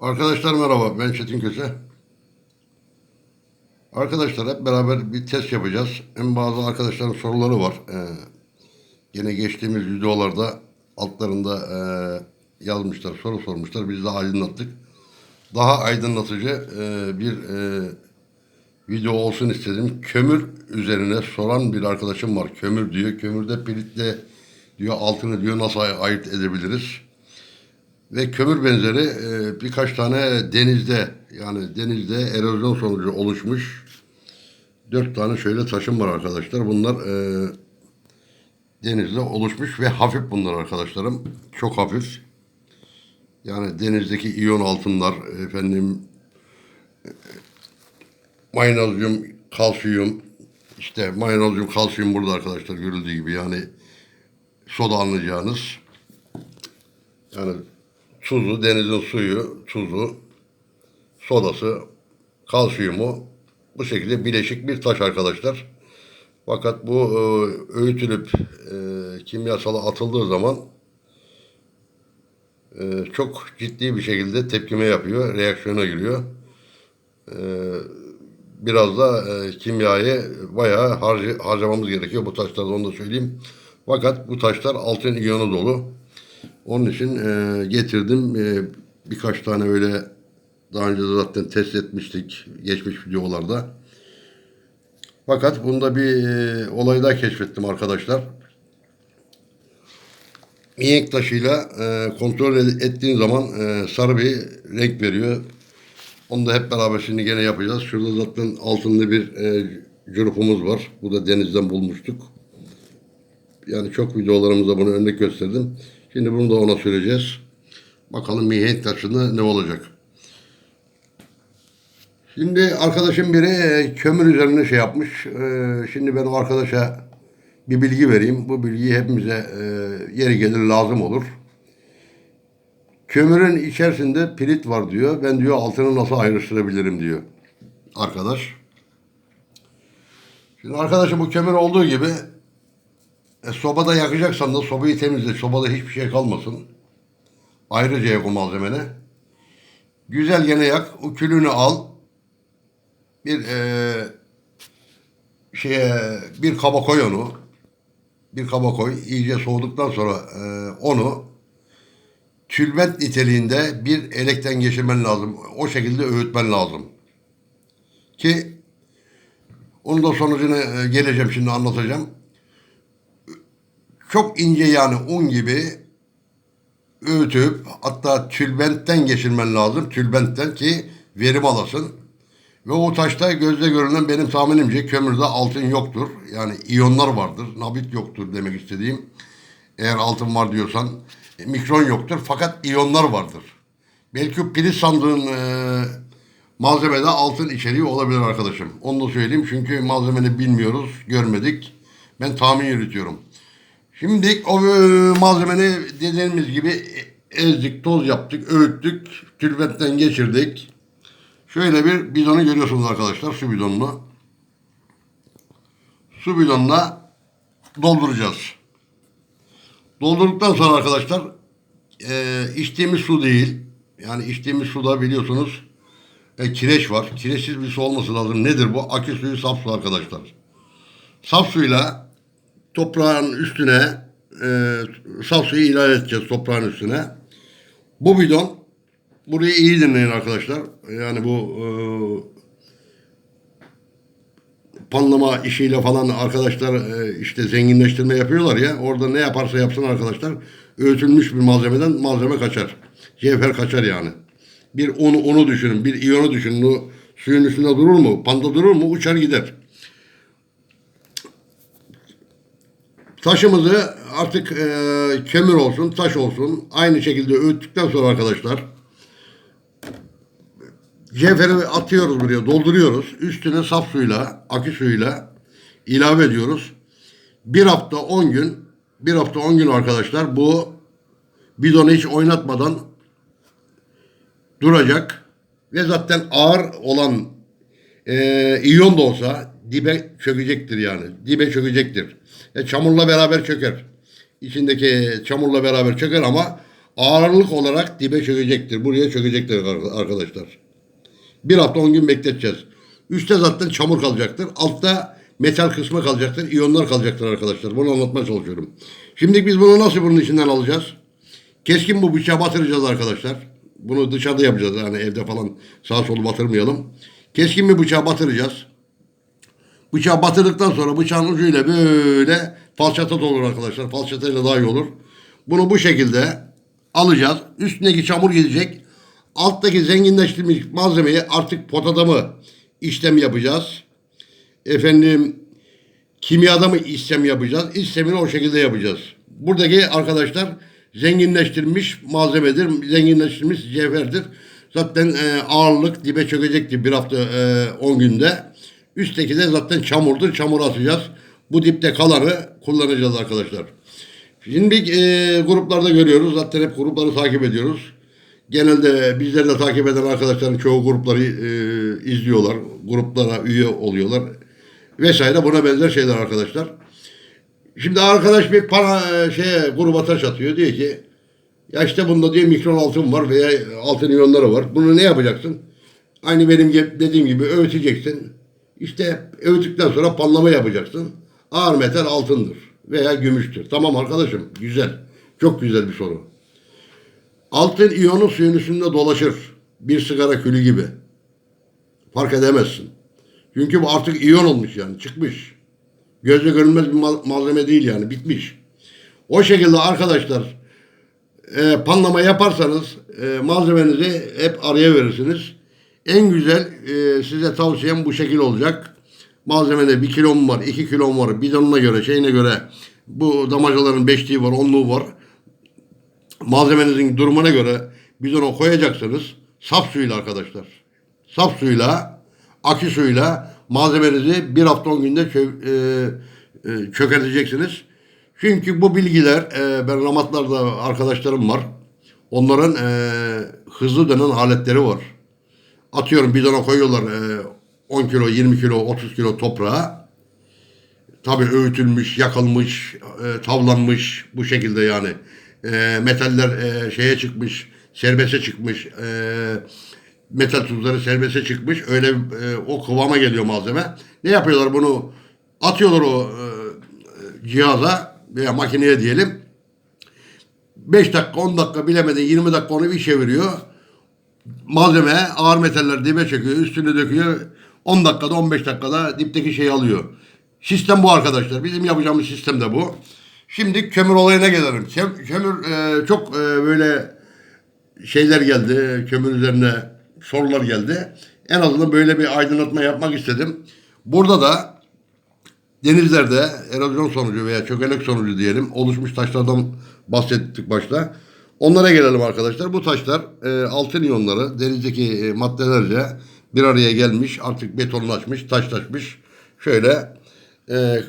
Arkadaşlar merhaba, ben Çetin Köse. Arkadaşlar hep beraber bir test yapacağız. Hem bazı arkadaşların soruları var. Ee, gene geçtiğimiz videolarda altlarında e, yazmışlar, soru sormuşlar. Biz de aydınlattık. Daha aydınlatıcı e, bir e, video olsun istedim. Kömür üzerine soran bir arkadaşım var. Kömür diyor. Kömürde piritle diyor altını diyor nasıl ay- ayırt edebiliriz? Ve kömür benzeri e, birkaç tane denizde yani denizde erozyon sonucu oluşmuş dört tane şöyle taşım var arkadaşlar. Bunlar e, denizde oluşmuş ve hafif bunlar arkadaşlarım. Çok hafif. Yani denizdeki iyon altınlar efendim e, kalsiyum işte magnezyum, kalsiyum burada arkadaşlar görüldüğü gibi yani soda anlayacağınız yani tuzu, denizin suyu, tuzu, sodası, kalsiyumu bu şekilde bileşik bir taş arkadaşlar. Fakat bu e, öğütülüp e, kimyasala atıldığı zaman e, çok ciddi bir şekilde tepkime yapıyor, reaksiyona giriyor. E, biraz da e, kimyayı bayağı harcı, harcamamız gerekiyor bu taşlarda onu da söyleyeyim. Fakat bu taşlar altın iyonu dolu. Onun için e, getirdim. E, birkaç tane öyle daha önce de zaten test etmiştik geçmiş videolarda. Fakat bunda bir e, olay daha keşfettim arkadaşlar. Mihenk taşıyla e, kontrol ettiğin zaman e, sarı bir renk veriyor. Onu da hep beraber şimdi gene yapacağız. Şurada zaten altında bir e, cürufumuz var. Bu da denizden bulmuştuk. Yani çok videolarımızda bunu örnek gösterdim. Şimdi bunu da ona süreceğiz. Bakalım mihenk taşında ne olacak. Şimdi arkadaşım biri e, kömür üzerine şey yapmış. E, Şimdi ben o arkadaşa bir bilgi vereyim. Bu bilgi hepimize e, yeri gelir lazım olur. Kömürün içerisinde pirit var diyor. Ben diyor altını nasıl ayrıştırabilirim diyor. Arkadaş. Şimdi arkadaşım bu kömür olduğu gibi e, sobada yakacaksan da sobayı temizle. Sobada hiçbir şey kalmasın. Ayrıca yak o malzemeni. Güzel gene yak. O külünü al. Bir e, şeye bir kaba koy onu. Bir kaba koy. İyice soğuduktan sonra e, onu tülbent niteliğinde bir elekten geçirmen lazım. O şekilde öğütmen lazım. Ki onun da sonucunu e, geleceğim şimdi anlatacağım çok ince yani un gibi öğütüp hatta tülbentten geçirmen lazım. Tülbentten ki verim alasın. Ve o taşta gözle görünen benim tahminimce kömürde altın yoktur. Yani iyonlar vardır. Nabit yoktur demek istediğim. Eğer altın var diyorsan e, mikron yoktur fakat iyonlar vardır. Belki priz sandığın e, malzemede altın içeriği olabilir arkadaşım. Onu da söyleyeyim çünkü malzemeni bilmiyoruz, görmedik. Ben tahmin yürütüyorum. Şimdi o e, malzemeni dediğimiz gibi ezdik, toz yaptık, öğüttük, tülbentten geçirdik. Şöyle bir bidonu görüyorsunuz arkadaşlar, su bidonunu. Su bidonuna dolduracağız. Doldurduktan sonra arkadaşlar e, içtiğimiz su değil. Yani içtiğimiz suda biliyorsunuz e, kireç var. Kireçsiz bir su olması lazım. Nedir bu? Akü suyu, saf su arkadaşlar. Saf suyla toprağın üstüne e, suyu ilave edeceğiz toprağın üstüne. Bu bidon burayı iyi dinleyin arkadaşlar. Yani bu e, panlama işiyle falan arkadaşlar e, işte zenginleştirme yapıyorlar ya. Orada ne yaparsa yapsın arkadaşlar öğütülmüş bir malzemeden malzeme kaçar. Cevher kaçar yani. Bir onu onu düşünün, bir iyonu düşünün. O suyun üstünde durur mu? Panda durur mu? Uçar gider. Taşımızı artık e, kömür olsun, taş olsun aynı şekilde öğüttükten sonra arkadaşlar cevheri atıyoruz buraya, dolduruyoruz. Üstüne saf suyla, akü suyuyla ilave ediyoruz. Bir hafta 10 gün, bir hafta 10 gün arkadaşlar bu bidonu hiç oynatmadan duracak. Ve zaten ağır olan e, iyon da olsa dibe çökecektir yani. Dibe çökecektir. E, çamurla beraber çöker. İçindeki çamurla beraber çöker ama ağırlık olarak dibe çökecektir. Buraya çökecektir ar- arkadaşlar. Bir hafta 10 gün bekleteceğiz. Üstte zaten çamur kalacaktır. Altta metal kısmı kalacaktır. İyonlar kalacaktır arkadaşlar. Bunu anlatmaya çalışıyorum. Şimdi biz bunu nasıl bunun içinden alacağız? Keskin bu bıçağı batıracağız arkadaşlar. Bunu dışarıda yapacağız yani evde falan sağa solu batırmayalım. Keskin bir bıçağı batıracağız. Bıçağı batırdıktan sonra bıçağın ucuyla böyle falçata olur arkadaşlar. Falçatayla daha iyi olur. Bunu bu şekilde alacağız. Üstündeki çamur gidecek. Alttaki zenginleştirilmiş malzemeyi artık potada mı işlem yapacağız? Efendim kimyada mı işlem yapacağız? İşlemini o şekilde yapacağız. Buradaki arkadaşlar zenginleştirilmiş malzemedir. Zenginleştirilmiş cevherdir. Zaten e, ağırlık dibe çökecektir bir hafta 10 günde. Üstteki de zaten çamurdur. Çamur atacağız. Bu dipte kalanı kullanacağız arkadaşlar. Şimdi e, gruplarda görüyoruz. Zaten hep grupları takip ediyoruz. Genelde bizleri de takip eden arkadaşların çoğu grupları e, izliyorlar. Gruplara üye oluyorlar. Vesaire buna benzer şeyler arkadaşlar. Şimdi arkadaş bir para e, şeye gruba taş atıyor. Diyor ki ya işte bunda diyor mikron altın var veya altın iyonları var. Bunu ne yapacaksın? Aynı benim dediğim gibi öğüteceksin. İşte öğütükten sonra panlama yapacaksın. Ağır metal altındır veya gümüştür. Tamam arkadaşım güzel. Çok güzel bir soru. Altın iyonu suyun üstünde dolaşır. Bir sigara külü gibi. Fark edemezsin. Çünkü bu artık iyon olmuş yani çıkmış. Gözle görünmez bir mal- malzeme değil yani bitmiş. O şekilde arkadaşlar e, panlama yaparsanız e, malzemenizi hep araya verirsiniz. En güzel e, size tavsiyem bu şekil olacak. Malzemede bir kilom var, iki kilom var. Bidonuna göre, şeyine göre bu damacaların beşliği var, onluğu var. Malzemenizin durumuna göre bidona koyacaksınız. Saf suyla arkadaşlar. Saf suyla, akü suyla malzemenizi bir hafta on günde çö- e, e, çökerteceksiniz. Çünkü bu bilgiler e, ben ramatlarda arkadaşlarım var. Onların e, hızlı dönen aletleri var. Atıyorum bidona koyuyorlar e, 10 kilo, 20 kilo, 30 kilo toprağa. Tabii öğütülmüş, yakılmış, e, tavlanmış bu şekilde yani. E, metaller e, şeye çıkmış, serbeste çıkmış. E, metal tuzları serbeste çıkmış. Öyle e, o kıvama geliyor malzeme. Ne yapıyorlar bunu? Atıyorlar o e, e, cihaza veya makineye diyelim. 5 dakika, 10 dakika bilemedin 20 dakika onu bir çeviriyor. Malzeme ağır metaller dibe çekiyor, üstüne döküyor. 10 dakikada 15 dakikada dipteki şeyi alıyor. Sistem bu arkadaşlar. Bizim yapacağımız sistem de bu. Şimdi kömür olayına gelelim. Köm- Kömür e, çok e, böyle şeyler geldi. Kömür üzerine sorular geldi. En azından böyle bir aydınlatma yapmak istedim. Burada da denizlerde erozyon sonucu veya çökelek sonucu diyelim oluşmuş taşlardan bahsettik başta. Onlara gelelim arkadaşlar. Bu taşlar e, altın iyonları denizdeki e, maddelerce bir araya gelmiş. Artık betonlaşmış, taşlaşmış. Şöyle e,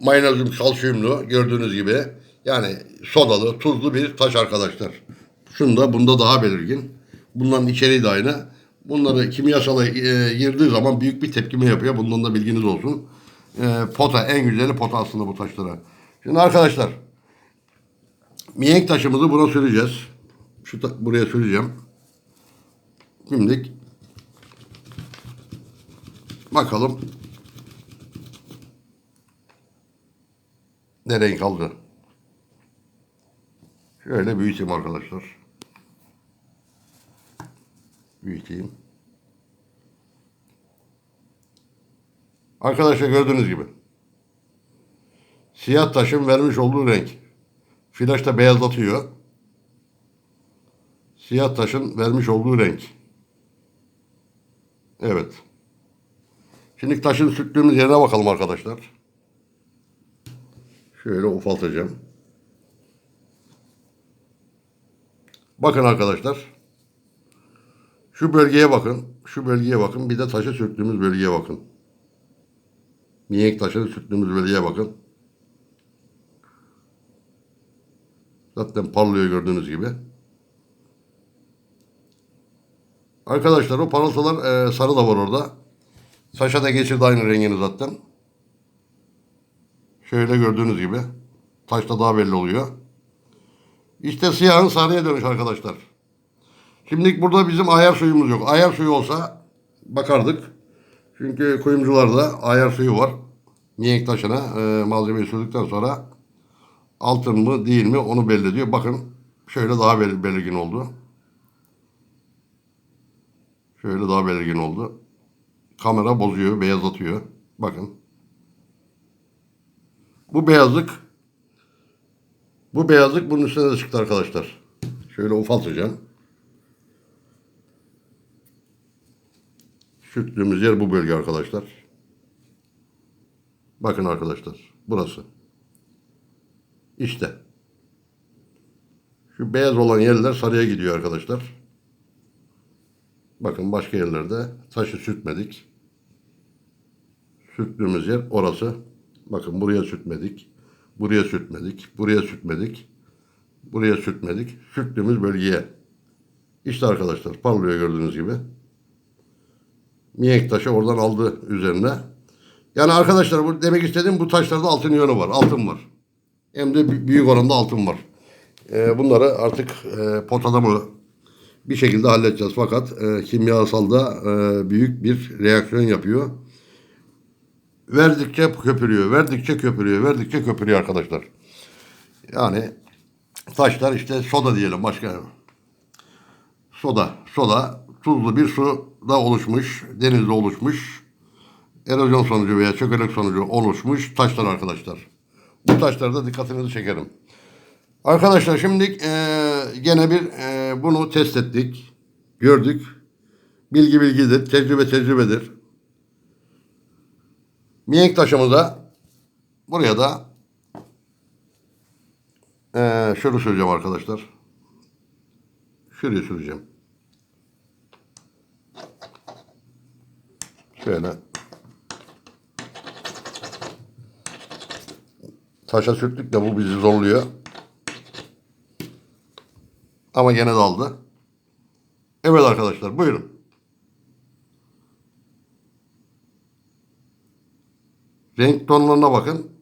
magnesium kalsiyumlu gördüğünüz gibi yani sodalı, tuzlu bir taş arkadaşlar. Şunda bunda daha belirgin. Bunların içeriği de aynı. Bunları kimyasala e, girdiği zaman büyük bir tepkime yapıyor. Bundan da bilginiz olsun. E, pota en güzeli pota aslında bu taşlara. Şimdi arkadaşlar mihenk taşımızı buna süreceğiz. Şu ta- buraya süreceğim. Şimdi bakalım ne renk aldı. Şöyle büyüteyim arkadaşlar. Büyüteyim. Arkadaşlar gördüğünüz gibi. Siyah taşın vermiş olduğu renk. Flaşta beyazlatıyor. Siyah taşın vermiş olduğu renk. Evet. Şimdi taşın sürttüğümüz yerine bakalım arkadaşlar. Şöyle ufaltacağım. Bakın arkadaşlar. Şu bölgeye bakın. Şu bölgeye bakın. Bir de taşı sürttüğümüz bölgeye bakın. Mihenk taşını sürttüğümüz bölgeye bakın. Zaten parlıyor gördüğünüz gibi. Arkadaşlar o parıltılar e, sarı da var orada. Saça da geçirdi aynı rengini zaten. Şöyle gördüğünüz gibi. Taşta daha belli oluyor. İşte siyahın sarıya dönüş arkadaşlar. Şimdilik burada bizim ayar suyumuz yok. Ayar suyu olsa bakardık. Çünkü kuyumcularda ayar suyu var. Mihenk taşına e, malzemeyi sürdükten sonra altın mı değil mi onu belli ediyor. Bakın şöyle daha bel- belirgin oldu. Şöyle daha belirgin oldu. Kamera bozuyor, beyazlatıyor. Bakın. Bu beyazlık bu beyazlık bunun üstüne de çıktı arkadaşlar. Şöyle ufaltacağım. Sürttüğümüz yer bu bölge arkadaşlar. Bakın arkadaşlar. Burası. İşte. Şu beyaz olan yerler sarıya gidiyor arkadaşlar. Bakın başka yerlerde taşı sürtmedik. Sürttüğümüz yer orası. Bakın buraya sürtmedik. Buraya sürtmedik. Buraya sürtmedik. Buraya sürtmedik. Sürttüğümüz bölgeye. İşte arkadaşlar parlıyor gördüğünüz gibi. Mihenk taşı oradan aldı üzerine. Yani arkadaşlar bu demek istediğim bu taşlarda altın yönü var. Altın var. Hem de bü- büyük oranda altın var. Ee, bunları artık e, potada mı bir şekilde halledeceğiz. Fakat e, kimyasalda e, büyük bir reaksiyon yapıyor. Verdikçe köpürüyor, verdikçe köpürüyor, verdikçe köpürüyor arkadaşlar. Yani taşlar işte soda diyelim başka. Soda, soda tuzlu bir suda oluşmuş, denizde oluşmuş, erozyon sonucu veya çökelek sonucu oluşmuş taşlar arkadaşlar. Bu taşlarda dikkatinizi çekerim. Arkadaşlar şimdi eee, gene bir eee, bunu test ettik. Gördük. Bilgi bilgidir, tecrübe tecrübedir. Mihenk taşımıza buraya da eee şöyle süreceğim arkadaşlar. Şuraya süreceğim. Şöyle. Taşa sürttük de bu bizi zorluyor. Ama gene daldı. Evet arkadaşlar buyurun. Renk tonlarına bakın.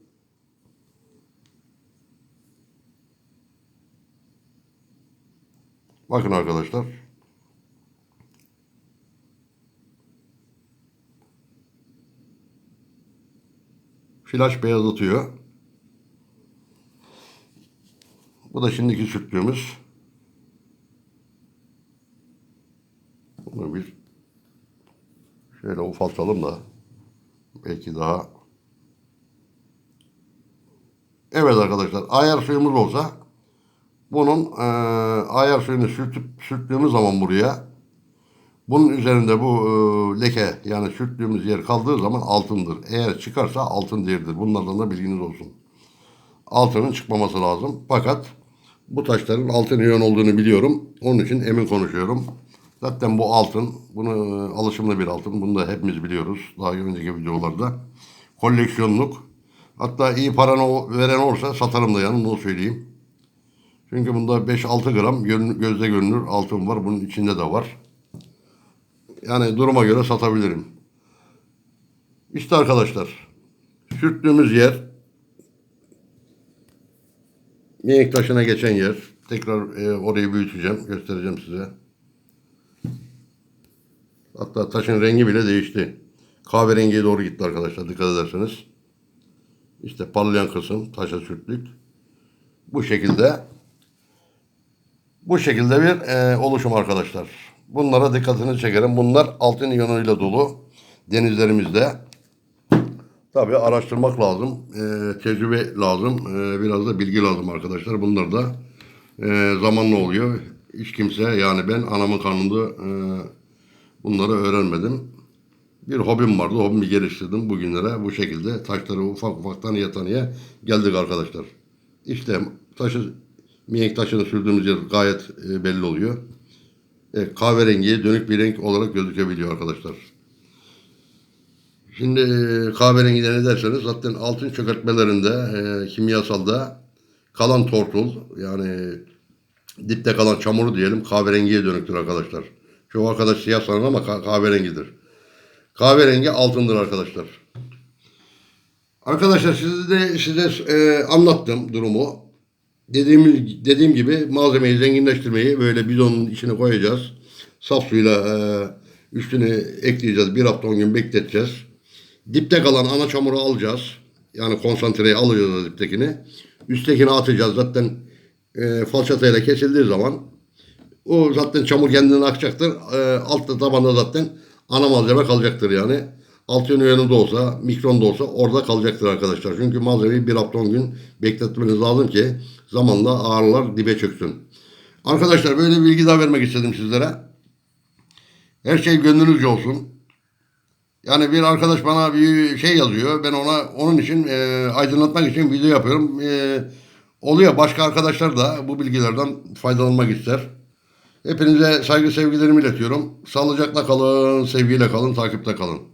Bakın arkadaşlar. Flaş beyazlatıyor. Da şimdiki sürttüğümüz. Bunu bir şöyle ufaltalım da belki daha Evet arkadaşlar ayar suyumuz olsa bunun eee, ayar suyunu sürtüp sürttüğümüz zaman buraya bunun üzerinde bu eee, leke yani sürttüğümüz yer kaldığı zaman altındır. Eğer çıkarsa altın değildir. Bunlardan da bilginiz olsun. Altının çıkmaması lazım. Fakat bu taşların altın iyon olduğunu biliyorum. Onun için emin konuşuyorum. Zaten bu altın, bunu e, alışımlı bir altın. Bunu da hepimiz biliyoruz. Daha önceki videolarda. Koleksiyonluk. Hatta iyi paranı veren olursa satarım da onu söyleyeyim. Çünkü bunda 5-6 gram gözle görünür altın var. Bunun içinde de var. Yani duruma göre satabilirim. İşte arkadaşlar. Sürttüğümüz yer Mihenk taşına geçen yer. Tekrar e, orayı büyüteceğim. Göstereceğim size. Hatta taşın rengi bile değişti. Kahverengiye doğru gitti arkadaşlar. Dikkat ederseniz. İşte parlayan kısım taşa sürttük. Bu şekilde bu şekilde bir e, oluşum arkadaşlar. Bunlara dikkatini çekerim. Bunlar altın iyonuyla dolu denizlerimizde. Tabii araştırmak lazım, e, tecrübe lazım, e, biraz da bilgi lazım arkadaşlar. Bunlar da e, zamanla oluyor. Hiç kimse yani ben anamın karnında e, bunları öğrenmedim. Bir hobim vardı, hobimi geliştirdim bugünlere. Bu şekilde taşları ufak ufak tanıya tanıya geldik arkadaşlar. İşte taşı, mihenk taşını sürdüğümüz yer gayet e, belli oluyor. E, kahverengi dönük bir renk olarak gözükebiliyor arkadaşlar. Şimdi e, kahverengi ne derseniz zaten altın çökertmelerinde e, kimyasalda kalan tortul yani dipte kalan çamuru diyelim kahverengiye dönüktür arkadaşlar. Çoğu arkadaş siyah sanır ama ka- kahverengidir. Kahverengi altındır arkadaşlar. Arkadaşlar size de size e, anlattım durumu. dediğimiz dediğim gibi malzemeyi zenginleştirmeyi böyle bidonun içine koyacağız. Saf suyla e, üstüne ekleyeceğiz. Bir hafta on gün bekleteceğiz. Dipte kalan ana çamuru alacağız. Yani konsantreyi alacağız diptekini. Üsttekini atacağız. Zaten e, falçatayla kesildiği zaman o zaten çamur kendinden akacaktır. E, altta tabanda zaten ana malzeme kalacaktır yani. Alt yönü yanında olsa, mikron da olsa orada kalacaktır arkadaşlar. Çünkü malzemeyi bir hafta on gün bekletmeniz lazım ki zamanla ağrılar dibe çöksün. Arkadaşlar böyle bir bilgi daha vermek istedim sizlere. Her şey gönlünüzce olsun. Yani bir arkadaş bana bir şey yazıyor. Ben ona onun için e, aydınlatmak için video yapıyorum. E, oluyor başka arkadaşlar da bu bilgilerden faydalanmak ister. Hepinize saygı sevgilerimi iletiyorum. Sağlıcakla kalın, sevgiyle kalın, takipte kalın.